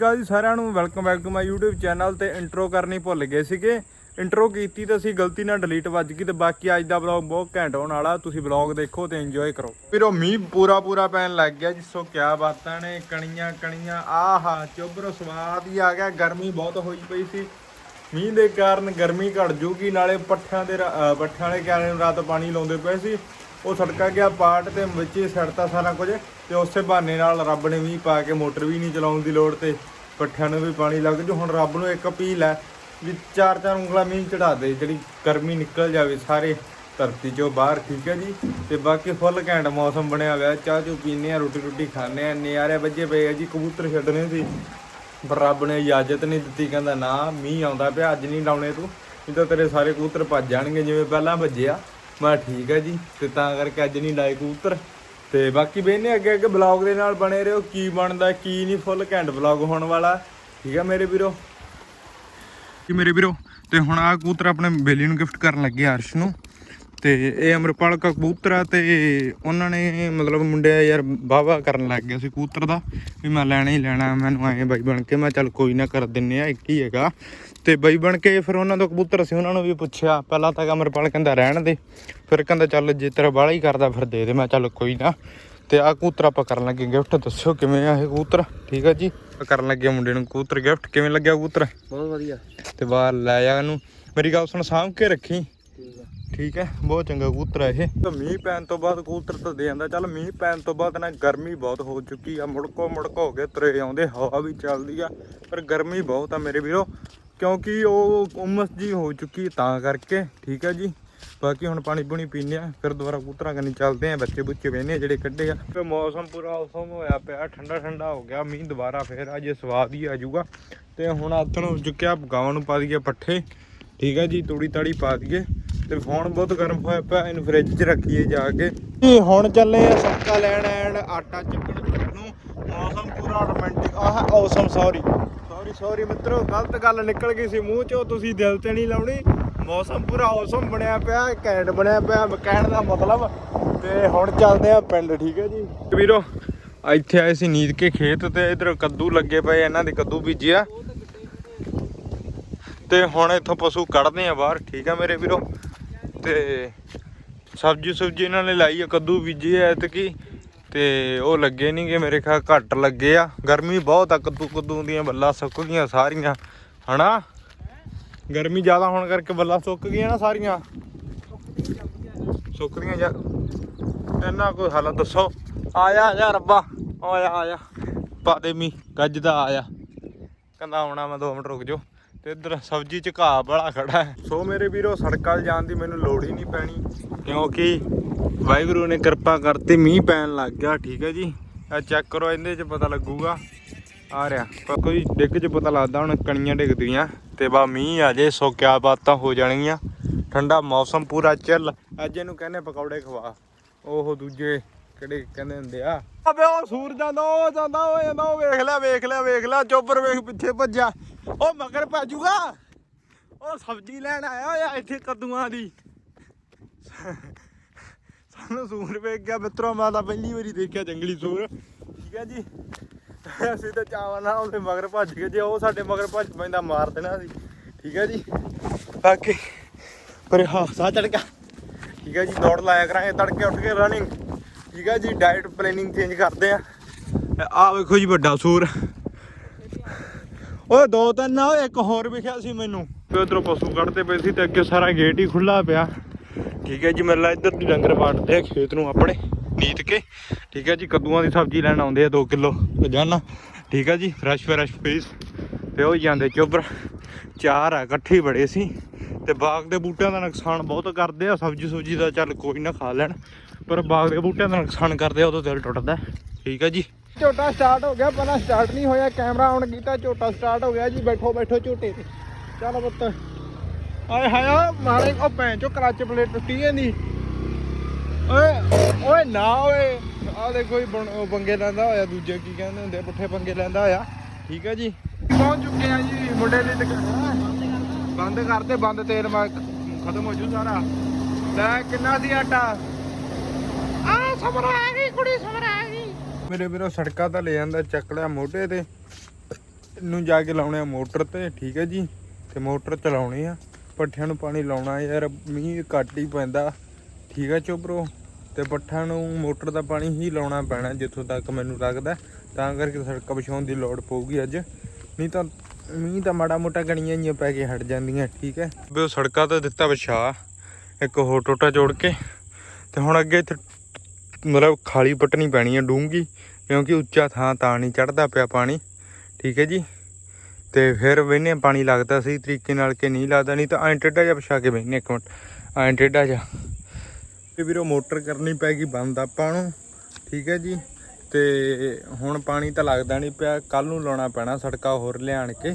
ਕਾ ਜੀ, ਸਾਰਿਆਂ ਨੂੰ welcome back to my YouTube channel ਤੇ ਇੰਟਰੋ ਕਰਨੀ ਭੁੱਲ ਗਏ ਸੀਗੇ। ਇੰਟਰੋ ਕੀਤੀ ਤਾਂ ਅਸੀਂ ਗਲਤੀ ਨਾਲ ਡਿਲੀਟ ਵੱਜ ਗਈ ਤੇ ਬਾਕੀ ਅੱਜ ਦਾ ਵਲੌਗ ਬਹੁਤ ਘੈਂਟ ਹੋਣ ਵਾਲਾ, ਤੁਸੀਂ ਵਲੌਗ ਦੇਖੋ ਤੇ ਇੰਜੋਏ ਕਰੋ। ਫਿਰ ਉਹ ਮੀਂਹ ਪੂਰਾ ਪੂਰਾ ਪੈਣ ਲੱਗ ਗਿਆ ਜਿਸੋ ਕਿਆ ਬਾਤਾਂ ਨੇ, ਕਣੀਆਂ ਕਣੀਆਂ, ਆਹਾ ਚੁੱਬਰ ਸਵਾਦ ਹੀ ਆ ਗਿਆ, ਗਰਮੀ ਬਹੁਤ ਹੋਈ ਪਈ ਸੀ। ਮੀਂਹ ਦੇ ਕਾਰਨ ਗਰਮੀ ਘਟ ਜੂਗੀ, ਨਾਲੇ ਪੱਠਿਆਂ ਦੇ ਪੱਠਿਆਂ ਵਾਲੇ ਕਿਆਰੇ ਨੂੰ ਰਾਤ ਪਾਣੀ ਲਾਉਂਦੇ ਪਏ ਸੀ। ਉਹ ਸੜਕਾ ਗਿਆ ਪਾਟ ਤੇ ਵਿੱਚ ਹੀ ਸੜਤਾ ਸਾਰਾ ਕੁਝ ਤੇ ਉਸੇ ਬਹਾਨੇ ਨਾਲ ਰੱਬ ਨੇ ਵੀ ਪਾ ਕੇ ਮੋਟਰ ਵੀ ਨਹੀਂ ਚਲਾਉਣ ਦੀ ਲੋੜ ਤੇ ਪੱਠਿਆਂ ਨੂੰ ਵੀ ਪਾਣੀ ਲੱਗ ਜੂ। ਹੁਣ ਰੱਬ ਨੂੰ ਇੱਕ ਅਪੀਲ ਹੈ ਵੀ ਚਾਰ ਚਾਰ ਉਂਗਲਾ ਮੀਂਹ ਚੜਾ ਦੇ, ਜਿਹੜੀ ਗਰਮੀ ਨਿਕਲ ਜਾਵੇ ਸਾਰੇ ਧਰਤੀ ਚੋਂ ਬਾਹਰ, ਠੀਕ ਹੈ ਜੀ? ਤੇ ਬਾਕੀ ਫੁੱਲ ਘੈਂਟ ਮੌਸਮ ਬਣਿਆ ਹੋਇਆ, ਚਾਹ ਚੂ ਪੀਨੇ ਆ ਰੋਟੀ ਰੋਟੀ ਖਾਣੇ ਆ ਨਿਆਰੇ ਵੱਜੇ ਪਏ ਆ ਜੀ, ਕਬੂਤਰ ਛੱਡਣੇ ਸੀ। ਪਰ ਰੱਬ ਨੇ ਇਜਾਜ਼ਤ ਨਹੀਂ ਦਿੱਤੀ, ਕਹਿੰਦਾ, ਨਾ, ਮੀਂਹ ਆਉਂਦਾ ਪਿਆ, ਅੱਜ ਨਹੀਂ ਲਾਉਣੇ ਤੂੰ, ਨਹੀਂ ਤਾਂ ਤੇਰੇ ਸਾਰੇ ਕਬੂਤਰ ਭੱਜ ਜਾਣਗੇ, ਜਿਵੇਂ ਪਹਿਲਾਂ ਭੱਜਿਆ। ਮੈਂ ਠੀਕ ਆ ਜੀ, ਤੇ ਤਾਂ ਕਰਕੇ ਅੱਜ ਨਹੀਂ ਲਾਏ ਕਬੂਤਰ। ਤੇ ਬਾਕੀ ਵੇਨੇ ਅੱਗੇ ਅੱਗੇ ਬਲੌਗ ਦੇ ਨਾਲ ਬਣੇ ਰਹੋ, ਕੀ ਬਣਦਾ, ਕੀ ਨਹੀਂ ਫੁੱਲ ਘੈਂਟ ਬਲੌਗ ਹੋਣ ਵਾਲਾ। ਠੀਕ ਆ ਮੇਰੇ ਵੀਰੋ? ਕੀ ਮੇਰੇ ਵੀਰੋ, ਤੇ ਹੁਣ ਆ ਕਬੂਤਰ ਆਪਣੇ ਬੇਲੀ ਨੂੰ ਗਿਫਟ ਕਰਨ ਲੱਗੇ ਆ ਅਰਸ਼ ਨੂੰ। ਤੇ ਇਹ ਅਮਰਪਾਲ ਕਾ ਕਬੂਤਰ ਆ ਤੇ ਉਹਨਾਂ ਨੇ ਮਤਲਬ ਮੁੰਡੇ ਯਾਰ ਵਾਹਵਾ ਕਰਨ ਲੱਗ ਗਿਆ ਸੀ ਕਬੂਤਰ ਦਾ ਵੀ ਮੈਂ ਲੈਣਾ ਹੀ ਲੈਣਾ ਮੈਨੂੰ ਐਂ ਬਾਈ ਬਣ ਕੇ ਮੈਂ ਚੱਲ ਕੋਈ ਨਾ ਕਰ ਦਿੰਨੇ ਆ ਇੱਕ ਹੀ ਹੈਗਾ। ਤੇ ਬਾਈ ਬਣ ਕੇ ਫਿਰ ਉਹਨਾਂ ਤੋਂ ਕਬੂਤਰ ਸੀ ਉਹਨਾਂ ਨੂੰ ਵੀ ਪੁੱਛਿਆ ਪਹਿਲਾਂ ਤਾਂ ਅਮਰਪਾਲ ਕਹਿੰਦਾ ਰਹਿਣ ਦੇ ਫਿਰ ਕਹਿੰਦਾ ਚੱਲ ਜੇ ਤੇਰਾ ਬਾਲਾ ਹੀ ਕਰਦਾ ਫਿਰ ਦੇ ਦੇ ਮੈਂ ਚੱਲ ਕੋਈ ਨਾ। ਤੇ ਆ ਕਬੂਤਰ ਆਪਾਂ ਕਰਨ ਲੱਗੇ ਗਿਫਟ ਦੱਸਿਓ ਕਿਵੇਂ ਆ ਇਹ ਕਬੂਤਰ? ਠੀਕ ਆ ਜੀ? ਕਰਨ ਲੱਗੇ ਮੁੰਡੇ ਨੂੰ ਕਬੂਤਰ ਗਿਫਟ ਕਿਵੇਂ ਲੱਗਿਆ ਕਬੂਤਰ? ਬਹੁਤ ਵਧੀਆ। ਤੇ ਬਾਹਰ ਲੈ ਜਾ ਇਹਨੂੰ। ਮੇਰੀ ਗੱਲ ਸੁਣ ਸਾਂਭ ਕੇ ਰੱਖੀ। ਠੀਕ ਆ। ਠੀਕ ਹੈ, ਬਹੁਤ ਚੰਗਾ ਕਬੂਤਰ ਹੈ ਇਹ। ਤਾਂ ਮੀਂਹ ਪੈਣ ਤੋਂ ਬਾਅਦ ਕਬੂਤਰ ਤਾਂ ਦੇ ਜਾਂਦਾ ਚੱਲ ਮੀਂਹ ਪੈਣ ਤੋਂ ਬਾਅਦ ਨਾ ਗਰਮੀ ਬਹੁਤ ਹੋ ਚੁੱਕੀ ਆ, ਮੁੜਕੋ ਮੁੜਕੋ ਹੋ ਕੇ ਤਰੇ ਆਉਂਦੇ, ਹਵਾ ਵੀ ਚੱਲਦੀ ਆ, ਪਰ ਗਰਮੀ ਬਹੁਤ ਆ ਮੇਰੇ ਵੀਰੋ, ਕਿਉਂਕਿ ਉਹ ਉਮਸ ਜੀ ਹੋ ਚੁੱਕੀ ਤਾਂ ਕਰਕੇ, ਠੀਕ ਹੈ ਜੀ। ਬਾਕੀ ਹੁਣ ਪਾਣੀ ਪੂਣੀ ਪੀਨੇ ਆ, ਫਿਰ ਦੁਬਾਰਾ ਕਬੂਤਰਾਂ ਕੰਨੀ ਚੱਲਦੇ ਆ, ਬੱਚੇ ਬੁੱਚੇ ਵੇਨੇ ਜਿਹੜੇ ਕੱਢੇ ਆ। ਫਿਰ ਮੌਸਮ ਪੂਰਾ ਉਸਮ ਹੋਇਆ ਪਿਆ, ਠੰਡਾ ਠੰਡਾ ਹੋ ਗਿਆ, ਮੀਂਹ ਦੁਬਾਰਾ ਫੇਰ ਅਜੇ ਸਵਾਦ ਹੀ ਆ ਜਾਊਗਾ। ਤੇ ਹੁਣ ਹੱਥ ਨੂੰ ਚੁੱਕਿਆ, ਗਾਵਾਂ ਨੂੰ ਪਾ ਦਈਏ ਪੱਠੇ, ਠੀਕ ਹੈ ਜੀ, ਤੂੜੀ ਤਾੜੀ ਪਾ ਦਈਏ। ਤੇ ਫੋਨ ਬਹੁਤ ਗਰਮ ਹੋਇਆ ਪਿਆ, ਇਹਨੂੰ ਫ੍ਰਿਜ 'ਚ ਰੱਖੀਏ ਜਾ ਕੇ। ਜੀ, ਹੁਣ ਚੱਲੇ ਆ ਸਬਕਾ ਲੈਣ ਐਂਡ ਆਟਾ ਚੱਕਣ ਨੂੰ। ਮੌਸਮ ਪੂਰਾ ਰੋਮਾਂਟਿਕ ਆਹ ਔਸਮ ਸੌਰੀ ਸੌਰੀ ਸੌਰੀ ਮਿੱਤਰੋ, ਗਲਤ ਗੱਲ ਨਿਕਲ ਗਈ ਸੀ ਮੂੰਹ 'ਚੋਂ, ਤੁਸੀਂ ਦਿਲ ਤੇ ਨਹੀਂ ਲਾਉਣੀ। ਮੌਸਮ ਪੂਰਾ ਔਸਮ ਬਣਿਆ ਪਿਆ, ਘੈਂਟ ਬਣਿਆ ਪਿਆ, ਕਹਿਣ ਦਾ ਮਤਲਬ। ਤੇ ਹੁਣ ਚੱਲਦੇ ਆ ਪਿੰਡ, ਠੀਕ ਹੈ ਜੀ? ਵੀਰੋ, ਇੱਥੇ ਆਏ ਸੀ ਨੀਂਦ ਕੇ ਖੇਤ ਤੇ, ਇਧਰ ਕੱਦੂ ਲੱਗੇ ਪਏ ਇਹਨਾਂ ਦੇ ਕੱਦੂ ਬੀਜਿਆ। ਤੇ ਹੁਣ ਇੱਥੋਂ ਪਸ਼ੂ ਕੱਢਦੇ ਆ ਬਾਹਰ, ਠੀਕ ਆ ਮੇਰੇ ਵੀਰੋ? ਤੇ ਸਬਜੀ ਸੁਬਜੀ ਇਹਨਾਂ ਨੇ ਲਾਈ ਆ, ਕੱਦੂ ਬੀਜੀ ਐ ਤੇ ਕੀ ਤੇ ਉਹ ਲੱਗੇ ਨਹੀਂ ਨਹੀਂਗੇ ਮੇਰੇ ਖਿਆਲ ਘੱਟ ਲੱਗੇ ਆ। ਗਰਮੀ ਬਹੁਤ ਆ, ਕੱਦੂ ਕੱਦੂ ਦੀਆਂ ਬੱਲਾਂ ਸੁੱਕ ਗਈਆਂ ਸਾਰੀਆਂ, ਹਨਾ? ਗਰਮੀ ਜ਼ਿਆਦਾ ਹੋਣ ਕਰਕੇ ਬੱਲਾਂ ਸੁੱਕ ਗਈਆਂ ਨਾ ਸਾਰੀਆਂ। ਸੁੱਕ ਗਈਆਂ ਯਾਰ ਇਹਨਾਂ ਕੋਈ ਹੱਲ ਦੱਸੋ? ਆਇਆ ਆਇਆ ਰੱਬਾ, ਆਇਆ ਆਇਆ। ਪਾ ਦੇ ਮੀ ਗੱਜ ਦਾ ਆਇਆ। ਕਹਿੰਦਾ ਆਉਣਾ ਮੈਂ 2 ਮਿੰਟ ਰੁਕ ਜਾਓ। ਤੇ ਇੱਧਰ ਸਬਜ਼ੀ ਚ ਘਾਹ ਬੜਾ ਖੜਾ ਹੈ। ਸੋ ਮੇਰੇ ਵੀਰੋ, ਸੜਕਾਂ 'ਤੇ ਜਾਣ ਦੀ ਮੈਨੂੰ ਲੋੜ ਹੀ ਨਹੀਂ ਪੈਣੀ, ਕਿਉਂਕਿ ਵਾਹਿਗੁਰੂ ਨੇ ਕਿਰਪਾ ਕਰਤੀ, ਮੀਂਹ ਪੈਣ ਲੱਗ ਗਿਆ, ਠੀਕ ਹੈ ਜੀ। ਆ ਚੈੱਕ ਕਰੋ, ਇਹਦੇ 'ਚ ਪਤਾ ਲੱਗੂਗਾ। ਆ ਰਿਹਾ। ਕੋਈ ਡਿੱਗ 'ਚ ਪਤਾ ਲੱਗਦਾ, ਹੁਣ ਕਣੀਆਂ ਡਿੱਗਦੀਆਂ, ਤੇ ਬਾ ਮੀਂਹ ਆ ਜੇ, ਸੋ ਕਿਆ ਬਾਤਾਂ ਹੋ ਜਾਣਗੀਆਂ। ਠੰਡਾ ਮੌਸਮ ਪੂਰਾ ਚੱਲ ਅੱਜ ਇਹਨੂੰ ਕਹਿੰਦੇ ਪਕੌੜੇ ਖਵਾ। ਉਹ ਦੂਜੇ ਕਿਹੜੇ ਕਹਿੰਦੇ ਹੁੰਦੇ ਆ? ਅਬੇ ਉਹ ਸੂਰ ਜਾਂਦਾ ਉਹ ਜਾਂਦਾ ਉਹ ਜਾਂਦਾ, ਉਹ ਵੇਖ ਲਿਆ ਵੇਖ ਲਿਆ ਵੇਖ ਲਿਆ ਚੋਬਰ ਵੇਖ ਪਿੱਛੇ ਭੱਜਿਆ। ਉਹ ਮਗਰ ਭਾਜੂਗਾ। ਉਹ ਸਬਜ਼ੀ ਲੈਣ ਆਇਆ ਹੋਇਆ ਇੱਥੇ ਕੱਦੂਆਂ ਦੀ। ਸਾਨੂੰ ਸੂਰ ਵੇਖ ਗਿਆ, ਮਿੱਤਰੋ, ਮੈਂ ਤਾਂ ਪਹਿਲੀ ਵਾਰੀ ਦੇਖਿਆ ਜੰਗਲੀ ਸੂਰ। ਠੀਕ ਹੈ ਜੀ। ਅਸੀਂ ਤਾਂ ਚਾਵਾਂ ਨਾਲ ਉਹਦੇ ਮਗਰ ਭੱਜ ਗਏ ਜੇ, ਉਹ ਸਾਡੇ ਮਗਰ ਭੱਜ ਪੈਂਦਾ, ਮਾਰ ਦੇਣਾ ਸੀ ਠੀਕ ਹੈ ਜੀ। ਬਾਕੀ ਪਰ ਹਾਂ ਸਾਹ ਚੜ ਗਿਆ ਠੀਕ ਹੈ ਜੀ, ਦੌੜ ਲਾਇਆ ਕਰਾਂਗੇ, ਤੜਕੇ ਉੱਠ ਕੇ ਰਨਿੰਗ ਠੀਕ ਹੈ ਜੀ ਡਾਈਟ ਪਲੈਨਿੰਗ ਚੇਂਜ ਕਰਦੇ ਆ। ਆ ਵੇਖੋ ਜੀ ਵੱਡਾ ਸੂਰ। ਓਏ ਦੋ ਤਿੰਨ ਨਾ ਇੱਕ ਹੋਰ ਵਿਖਿਆ ਸੀ ਮੈਨੂੰ। ਤੇ ਉਧਰੋਂ ਪਸ਼ੂ ਕੱਢਦੇ ਪਏ ਸੀ ਤੇ ਅੱਗੇ ਸਾਰਾ ਗੇਟ ਹੀ ਖੁੱਲਾ ਪਿਆ। ਠੀਕ ਹੈ ਜੀ, ਮੇਰੇ ਇੱਧਰ ਦੀ ਡੰਗਰ ਬਾਟਦੇ ਆ ਖੇਤ ਨੂੰ ਆਪਣੇ, ਨੀਤ ਕੇ। ਠੀਕ ਹੈ ਜੀ, ਕੱਦੂਆਂ ਦੀ ਸਬਜ਼ੀ ਲੈਣ ਆਉਂਦੇ ਆ 2 ਕਿਲੋ ਰੋਜ਼ਾਨਾ। ਠੀਕ ਹੈ ਜੀ ਫਰੈਸ਼ ਫਰੈਸ਼ ਪੀਸ ਤੇ ਉਹ ਜਾਂਦੇ ਚੋਬਰ ਚਾਰ ਆ, ਇਕੱਠੇ ਬੜੇ ਸੀ। ਤੇ ਬਾਗ ਦੇ ਬੂਟਿਆਂ ਦਾ ਨੁਕਸਾਨ ਬਹੁਤ ਕਰਦੇ ਆ ਸਬਜ਼ੀ ਸੁਬਜੀ ਦਾ ਚੱਲ ਕੋਈ ਨਾ ਖਾ ਲੈਣ। ਪਰ ਬਾਗ ਦੇ ਬੂਟਿਆਂ ਦਾ ਨੁਕਸਾਨ ਕਰਦੇ ਆ ਉਦੋਂ ਦਿਲ ਟੁੱਟਦਾ। ਠੀਕ ਹੈ ਜੀ। ਝੋਟਾ ਸਟਾਰਟ ਹੋ ਗਿਆ, ਪਹਿਲਾਂ ਸਟਾਰਟ ਨਹੀਂ ਹੋਇਆ ਕੈਮਰਾ ਆਨ ਕੀਤਾ, ਝੋਟਾ ਸਟਾਰਟ ਹੋ ਗਿਆ ਜੀ, ਬੈਠੋ ਬੈਠੋ ਝੋਟੇ ਤੇ। ਚੱਲ ਪੁੱਤ। ਆਏ ਹਾਏ ਮਾਰੇ, ਉਹ ਭੈਣ ਚੋ ਕਰਾਚੇ ਪਲੇਟ ਟੁੱਟੀ ਜਾਂਦੀ ਓਏ ਓਏ ਨਾ, ਓਏ। ਆ ਦੇਖੋ ਹੀ ਬਣ- ਲੈਂਦਾ ਹੋਇਆ, ਦੂਜੇ ਕੀ ਕਹਿੰਦੇ ਹੁੰਦੇ ਪੁੱਠੇ ਪੰਗੇ ਲੈਂਦਾ ਹੋਇਆ। ਠੀਕ ਹੈ ਜੀ। ਪਹੁੰਚ ਚੁੱਕੇ ਆ ਜੀ, ਮੁੰਡੇ ਦੀ ਦੁਕਾਨ। ਬੰਦ ਕਰਦੇ, ਬੰਦ ਤੇਲ ਮਾ, ਖਤਮ ਹੋ ਜੂ ਸਾਰਾ। ਲੈ, ਕਿੰਨਾ ਸੀ ਆਟਾ? ਆ ਸਮਰਾ ਆ ਗਈ, ਕੁੜੀ ਸਮਰਾ ਆ ਮੇਰੇ ਵੀਰੋ ਸੜਕਾਂ ਤਾਂ ਲੈ ਜਾਂਦਾ ਚੱਕ ਲਿਆ ਮੋਢੇ ਤੇ। ਨੂੰ ਜਾ ਕੇ ਲਾਉਣੇ ਆ ਮੋਟਰ ਤੇ, ਠੀਕ ਹੈ ਜੀ? ਤੇ ਮੋਟਰ ਚਲਾਉਣੀ ਆ। ਪੱਠਿਆਂ ਨੂੰ ਪਾਣੀ ਲਾਉਣਾ ਯਾਰ, ਮੀਂਹ ਘੱਟ ਹੀ ਪੈਂਦਾ। ਠੀਕ ਹੈ ਚੋਬਰੋ ਤੇ ਪੱਠਿਆਂ ਨੂੰ, ਮੋਟਰ ਦਾ ਪਾਣੀ ਹੀ ਲਾਉਣਾ ਪੈਣਾ ਜਿੱਥੋਂ ਤੱਕ ਮੈਨੂੰ ਲੱਗਦਾ। ਤਾਂ ਕਰਕੇ ਸੜਕਾਂ ਵਿਛਾਉਣ ਦੀ ਲੋੜ ਪਊਗੀ ਅੱਜ। ਨਹੀਂ ਤਾਂ ਮੀਂਹ ਤਾਂ ਮਾੜਾ ਮੋਟਾ ਗਣੀਆਂ ਜੀਆਂ ਪੈ ਕੇ ਹਟ ਜਾਂਦੀਆਂ, ਠੀਕ ਹੈ? ਵੀ ਉਹ ਸੜਕਾਂ ਤੇ ਦਿੱਤਾ ਵਿਛਾ ਇੱਕ ਹੋਰ ਟੋਟਾ ਜੋੜ ਕੇ। ਤੇ ਹੁਣ ਅੱਗੇ ਇੱਥੇ ਮਤਲਬ ਖਾਲੀ ਪੱਟਣੀ ਪੈਣੀ ਹੈ ਡੂੰਗੀ ਕਿਉਂਕਿ ਉੱਚਾ ਥਾਂ ਤਾਂ ਨਹੀਂ ਚੜਦਾ ਪਿਆ ਪਾਣੀ। ਠੀਕ ਹੈ ਜੀ? ਤੇ ਫਿਰ ਵੇਨੇ ਪਾਣੀ ਲੱਗਦਾ ਸਹੀ ਤਰੀਕੇ ਨਾਲ ਕਿ ਨਹੀਂ ਲੱਗਦਾ, ਨਹੀਂ ਤਾਂ ਐਂ ਟੇਢਾ ਜਿਹਾ ਵਿਛਾ ਕੇ ਵੇਨੇ ਇੱਕ ਮਿੰਟ। ਐਂ ਟੇਢਾ ਜਿਹਾ। ਤੇ ਵੀਰੋ, ਮੋਟਰ ਕਰਨੀ ਪੈ ਗਈ ਬੰਦ ਆਪਾਂ ਨੂੰ। ਠੀਕ ਹੈ ਜੀ? ਤੇ ਹੁਣ ਪਾਣੀ ਤਾਂ ਲੱਗਦਾ ਨਹੀਂ ਪਿਆ ਕੱਲ ਨੂੰ ਲਾਉਣਾ ਪੈਣਾ ਸੜਕਾਂ ਹੋਰ ਲਿਆਣ ਕੇ।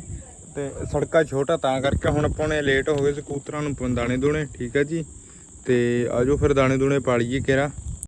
ਤੇ ਸੜਕਾਂ ਛੋਟਾ ਤਾਂ ਕਰਕੇ ਹੁਣ ਆਪਾਂ ਨੇ ਲੇਟ ਹੋ ਗਏ ਸਕੂਤਰਾਂ ਨੂੰ ਦਾਣੇ ਦੂਣੇ ਠੀਕ ਹੈ ਜੀ? ਤੇ ਆਜੋ ਫਿਰ ਦਾਣੇ ਦੂਣੇ ਪਾ ਲਈਏ ਕਿਹੜਾ